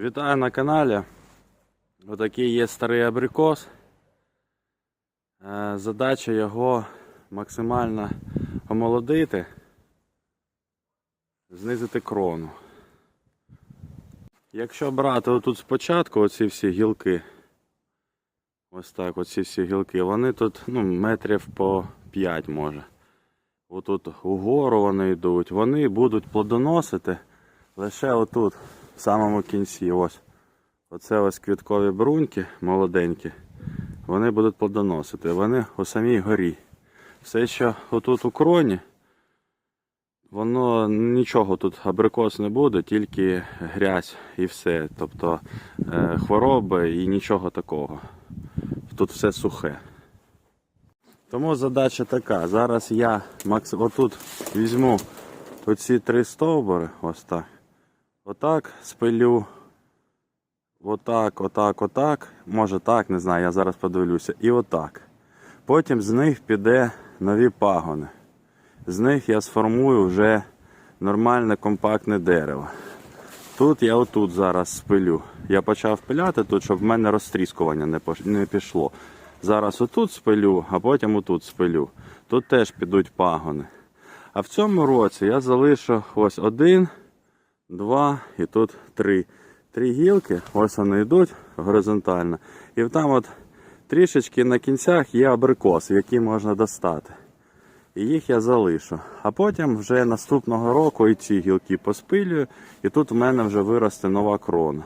Вітаю на каналі. Отакий є старий абрикос. Е, Задача його максимально омолодити, знизити крону. Якщо брати отут спочатку оці всі гілки, ось так, оці всі гілки, вони тут ну, метрів по 5 може. Отут угору вони йдуть, вони будуть плодоносити лише отут, в самому кінці. Ось. Оце ось квіткові бруньки молоденькі. Вони будуть плодоносити. Вони у самій горі. Все, що отут у кроні, воно нічого тут абрикос не буде, тільки грязь і все. Тобто е, хвороби і нічого такого. Тут все сухе. Тому задача така. Зараз я макс... отут візьму оці три стовбури, ось так. Отак спилю. Отак, отак, отак. Може так, не знаю, я зараз подивлюся. І отак. Потім з них піде нові пагони. З них я сформую вже нормальне компактне дерево. Тут я отут зараз спилю. Я почав пиляти тут, щоб в мене розтріскування не пішло. Зараз отут спилю, а потім отут спилю. Тут теж підуть пагони. А в цьому році я залишу ось один, два і тут три. Три гілки, ось вони йдуть горизонтально. І там от трішечки на кінцях є абрикос, який можна достати. І їх я залишу. А потім вже наступного року і ці гілки поспилюю, і тут в мене вже виросте нова крона.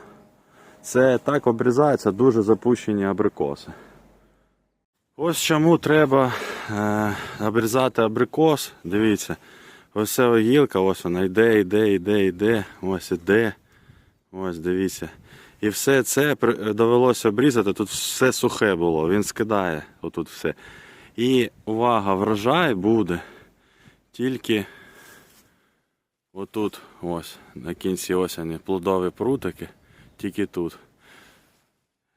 Це так обрізаються дуже запущені абрикоси. Ось чому треба е, обрізати абрикос. Дивіться, ось ця гілка, ось вона йде, йде, йде, йде, ось іде. Ось дивіться. І все це довелося обрізати. Тут все сухе було. Він скидає отут все. І увага, врожай буде тільки отут, ось, на кінці осені, плодові прутики, тільки тут.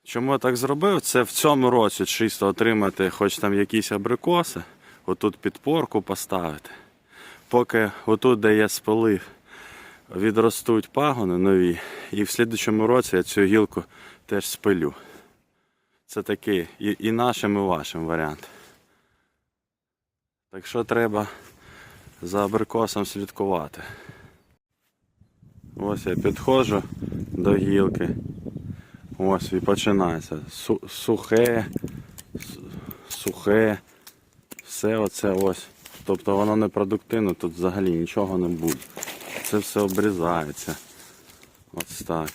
Чому я так зробив? Це в цьому році чисто отримати хоч там якісь абрикоси, отут підпорку поставити. Поки отут, де я спалив, відростуть пагони нові, і в слідчому році я цю гілку теж спилю. Це такий і, і нашим, і вашим варіант. Так що треба за абрикосом слідкувати. Ось я підходжу до гілки. Ось і починається. Су- сухе, сухе, все оце ось. Тобто воно не продуктивне, тут взагалі нічого не буде. Це все обрізається. Ось так.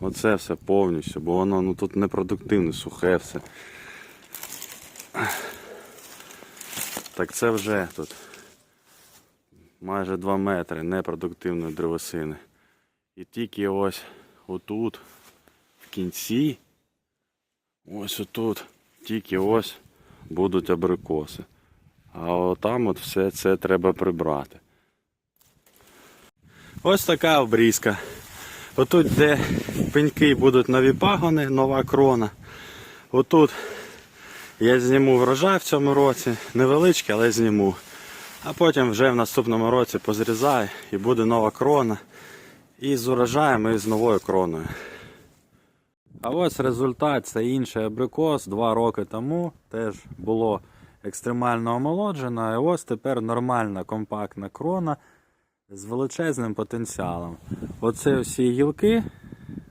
Оце все повністю, бо воно ну, тут непродуктивне, сухе все. Так це вже тут майже 2 метри непродуктивної древесини. І тільки ось отут, в кінці, ось отут, тільки ось будуть абрикоси. А отам от все це треба прибрати. Ось така обрізка. Отут, де пеньки будуть нові пагони, нова крона. Отут я зніму врожай в цьому році, невеличкий, але зніму. А потім вже в наступному році позрізаю і буде нова крона. І з урожаєм, і з новою кроною. А ось результат це інший абрикос два роки тому. Теж було екстремально омолоджено. І ось тепер нормальна компактна крона з величезним потенціалом. Оце всі гілки,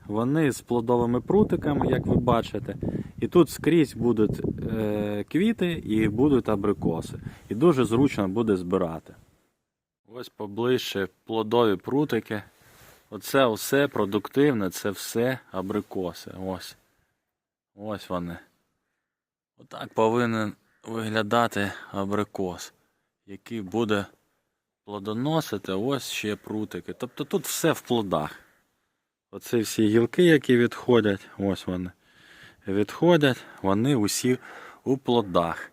вони з плодовими прутиками, як ви бачите. І тут скрізь будуть е, квіти і будуть абрикоси. І дуже зручно буде збирати. Ось поближче плодові прутики. Оце все продуктивне, це все абрикоси. Ось. Ось вони. Отак повинен виглядати абрикос, який буде плодоносити, ось ще прутики. Тобто тут все в плодах. Оце всі гілки, які відходять, ось вони. Відходять, вони усі у плодах.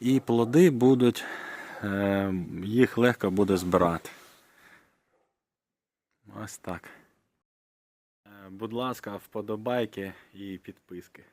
І плоди будуть, е, їх легко буде збирати. Ось так. Е, Будь ласка, вподобайки і підписки.